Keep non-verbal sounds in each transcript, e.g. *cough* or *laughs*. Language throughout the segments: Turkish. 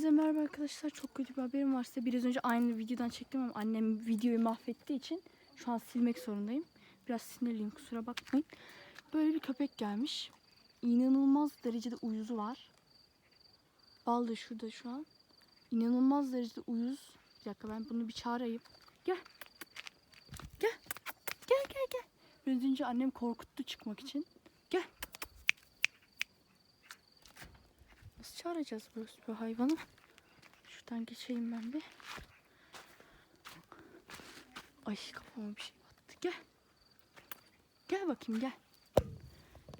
Hepinize merhaba arkadaşlar. Çok kötü bir haberim var size. Biraz önce aynı videodan çektim ama annem videoyu mahvettiği için şu an silmek zorundayım. Biraz sinirliyim kusura bakmayın. Böyle bir köpek gelmiş. İnanılmaz derecede uyuzu var. Bal da şurada şu an. İnanılmaz derecede uyuz. Bir dakika ben bunu bir çağırayım. Gel. Gel. Gel gel gel. Biraz önce annem korkuttu çıkmak için. Gel. Nasıl çağıracağız bu, bu hayvanı? Şuradan geçeyim ben bir. Ay kafama bir şey battı. Gel. Gel bakayım gel.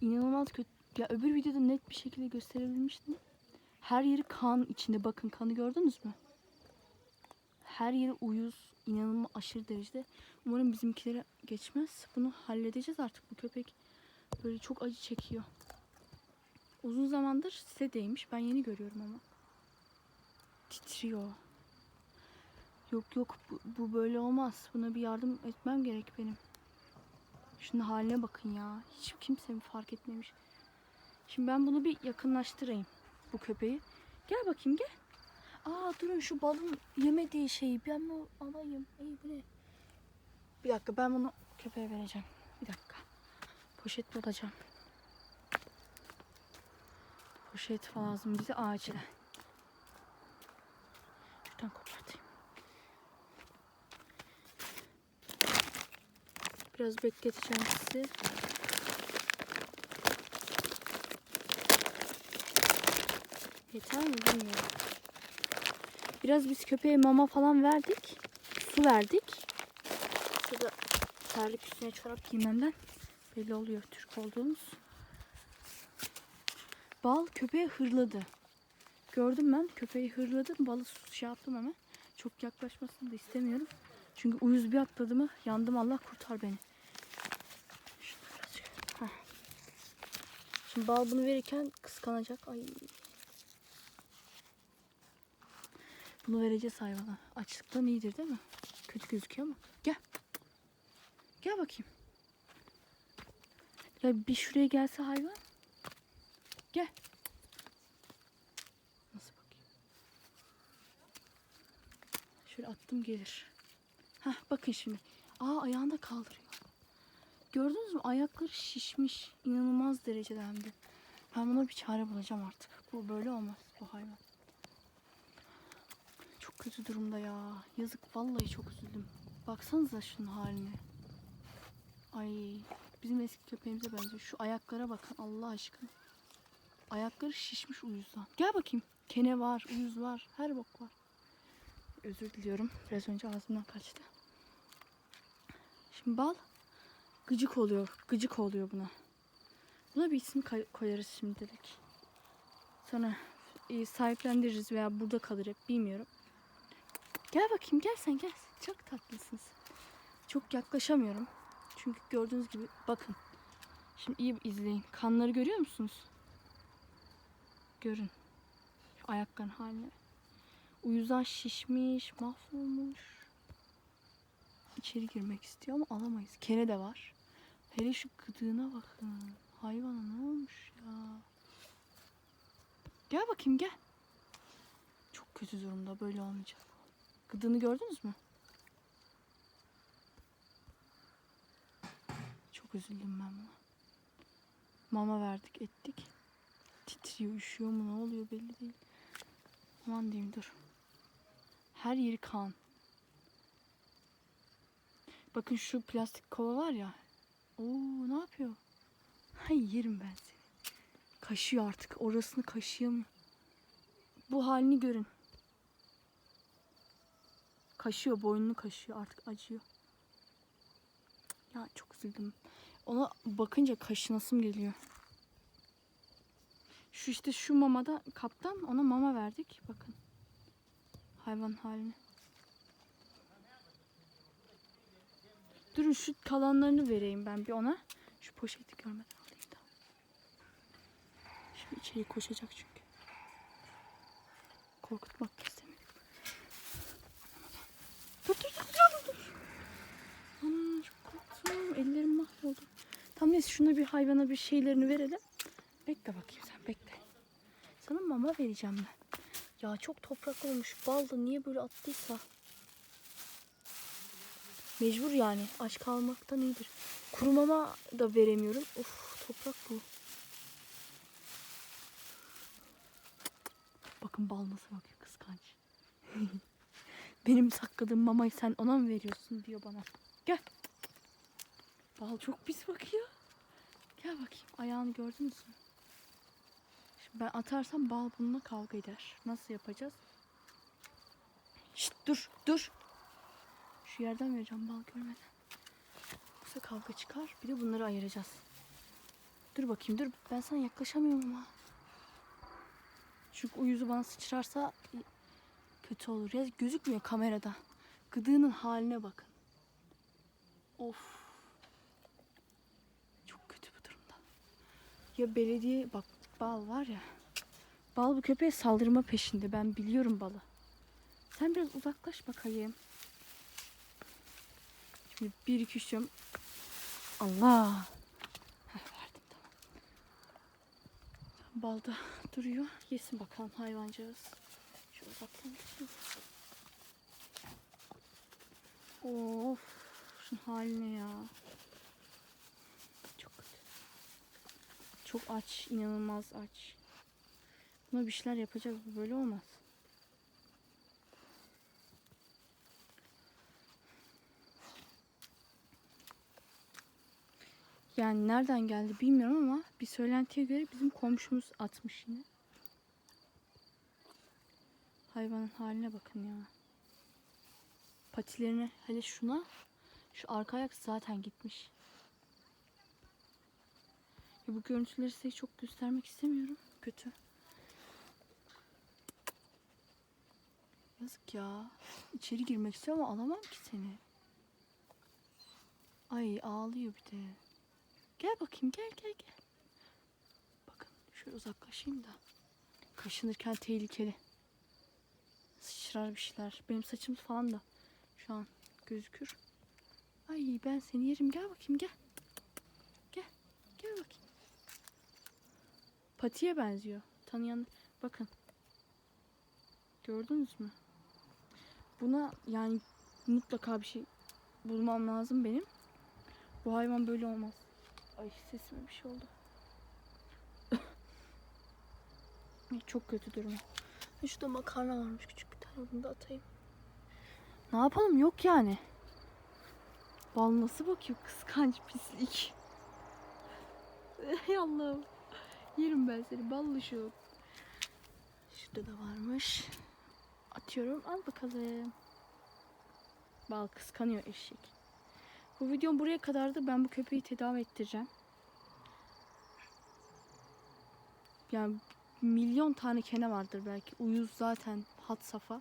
İnanılmaz kötü. Ya öbür videoda net bir şekilde gösterebilmiştim. Her yeri kan içinde. Bakın kanı gördünüz mü? Her yeri uyuz. İnanılmaz aşırı derecede. Umarım bizimkilere geçmez. Bunu halledeceğiz artık. Bu köpek böyle çok acı çekiyor. Uzun zamandır size değmiş. Ben yeni görüyorum ama. Titriyor. Yok yok bu, bu böyle olmaz. Buna bir yardım etmem gerek benim. Şunun haline bakın ya. Hiç kimse mi fark etmemiş. Şimdi ben bunu bir yakınlaştırayım. Bu köpeği. Gel bakayım gel. Aa durun şu balın yemediği şeyi ben mi alayım? Ey bu ne? Bir dakika ben bunu köpeğe vereceğim. Bir dakika. Poşet bulacağım. Poşet lazım bize acilen. Şuradan kopartayım. Biraz bekleteceğim sizi. Yeter mi bilmiyorum. Biraz biz köpeğe mama falan verdik. Su verdik. Şurada terlik üstüne çorap giymemden belli oluyor Türk olduğumuz. Bal köpeğe hırladı. Gördüm ben köpeği hırladım. Balı şey yaptım hemen. Çok yaklaşmasını da istemiyorum. Çünkü uyuz bir atladı mı yandım Allah kurtar beni. Şimdi bal bunu verirken kıskanacak. Ay. Bunu vereceğiz hayvana. Açlıktan iyidir değil mi? Kötü gözüküyor ama. Gel. Gel bakayım. Ya bir şuraya gelse hayvan. Gel. Nasıl bakayım? Şöyle attım gelir. Hah bakın şimdi. Aa ayağını da kaldırıyor. Gördünüz mü? Ayakları şişmiş. İnanılmaz derecede hem de. Ben buna bir çare bulacağım artık. Bu böyle olmaz bu hayvan. Çok kötü durumda ya. Yazık vallahi çok üzüldüm. Baksanıza şunun haline. Ay bizim eski köpeğimize benziyor. Şu ayaklara bakın Allah aşkına. Ayakları şişmiş uyuzdan. Gel bakayım. Kene var, uyuz var, her bok var. Özür diliyorum. Biraz önce ağzımdan kaçtı. Şimdi bal gıcık oluyor. Gıcık oluyor buna. Buna bir isim koyarız şimdilik. Sonra e, sahiplendiririz veya burada kalır hep bilmiyorum. Gel bakayım gel sen gel. Çok tatlısın sen. Çok yaklaşamıyorum. Çünkü gördüğünüz gibi bakın. Şimdi iyi izleyin. Kanları görüyor musunuz? Görün. Şu ayakların haline. Uyuzdan şişmiş, mahvolmuş. İçeri girmek istiyor ama alamayız. Kene de var. Hele şu gıdığına bakın. Hayvana ne olmuş ya? Gel bakayım gel. Çok kötü durumda böyle olmayacak. Gıdığını gördünüz mü? Çok üzüldüm ben buna. Mama verdik ettik. Titriyor, üşüyor mu ne oluyor belli değil. Aman diyeyim dur. Her yeri kan. Bakın şu plastik kova var ya. Oo ne yapıyor? Hay yerim ben seni. Kaşıyor artık. Orasını kaşıyamıyor. Bu halini görün. Kaşıyor, boynunu kaşıyor. Artık acıyor. Ya çok üzüldüm. Ona bakınca kaşınasım geliyor. Şu işte şu mamada kaptan ona mama verdik. Bakın. Hayvan haline. Durun şu kalanlarını vereyim ben bir ona. Şu poşeti görmeden alayım da. Şimdi içeri koşacak çünkü. Korkutmak istemiyorum. Dur dur dur dur dur. Ana çok korktum. Ellerim mahvoldu. Tamam neyse şuna bir hayvana bir şeylerini verelim. Bekle bakayım sen bekle. Sana mama vereceğim ben. Ya çok toprak olmuş. Bal da niye böyle attıysa. Mecbur yani. Aç kalmaktan iyidir. Kurumama da veremiyorum. Of toprak bu. Bakın bal nasıl bakıyor kıskanç. *laughs* Benim sakladığım mamayı sen ona mı veriyorsun diyor bana. Gel. Bal çok pis bakıyor. Gel bakayım. Ayağını gördünüz mü? Ben atarsam bal bununla kavga eder. Nasıl yapacağız? Şşt dur dur. Şu yerden vereceğim bal görmeden. Yoksa kavga çıkar. Bir de bunları ayıracağız. Dur bakayım dur. Ben sana yaklaşamıyorum ama. Çünkü o yüzü bana sıçrarsa kötü olur. Ya gözükmüyor kamerada. Gıdığının haline bakın. Of. Çok kötü bu durumda. Ya belediye bak bal var ya. Bal bu köpeğe saldırma peşinde. Ben biliyorum balı. Sen biraz uzaklaş bakayım. Şimdi bir iki üç. Allah. Heh, verdim tamam. Balda duruyor. Yesin bakalım hayvancağız. Şu uzaktan. Of. Şunun haline ya. Çok kötü. Çok aç. inanılmaz aç. Buna bir şeyler yapacağız. Bu böyle olmaz. Yani nereden geldi bilmiyorum ama bir söylentiye göre bizim komşumuz atmış yine. Hayvanın haline bakın ya. Patilerine hele şuna şu arka ayak zaten gitmiş. Ya bu görüntüleri size çok göstermek istemiyorum. Kötü. Yazık ya. İçeri girmek istiyor ama alamam ki seni. Ay ağlıyor bir de. Gel bakayım gel gel gel. Bakın şöyle uzaklaşayım da. Kaşınırken tehlikeli. Sıçrar bir şeyler. Benim saçım falan da şu an gözükür. Ay ben seni yerim. Gel bakayım. Gel. Gel bakayım. Patiye benziyor. Tanıyan bakın. Gördünüz mü? Buna yani mutlaka bir şey bulmam lazım benim. Bu hayvan böyle olmaz. Ay sesime bir şey oldu. *laughs* Çok kötü durum. Şurada makarna varmış küçük bir tane bunu da atayım. Ne yapalım yok yani. Bal nasıl bakıyor kıskanç pislik. *laughs* Ey Allah'ım. Yerim ben seni ballı şu. Şurada da varmış. Atıyorum al bakalım. Bal kıskanıyor eşek. Bu videom buraya kadardı. Ben bu köpeği tedavi ettireceğim. Yani milyon tane kene vardır belki. Uyuz zaten hat safa.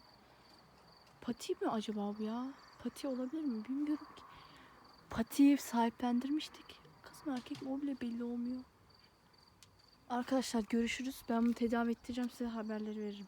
Pati mi acaba bu ya? Pati olabilir mi? Bilmiyorum ki. Patiyi sahiplendirmiştik. Kız mı erkek mi o bile belli olmuyor. Arkadaşlar görüşürüz. Ben bunu tedavi ettireceğim. Size haberleri veririm.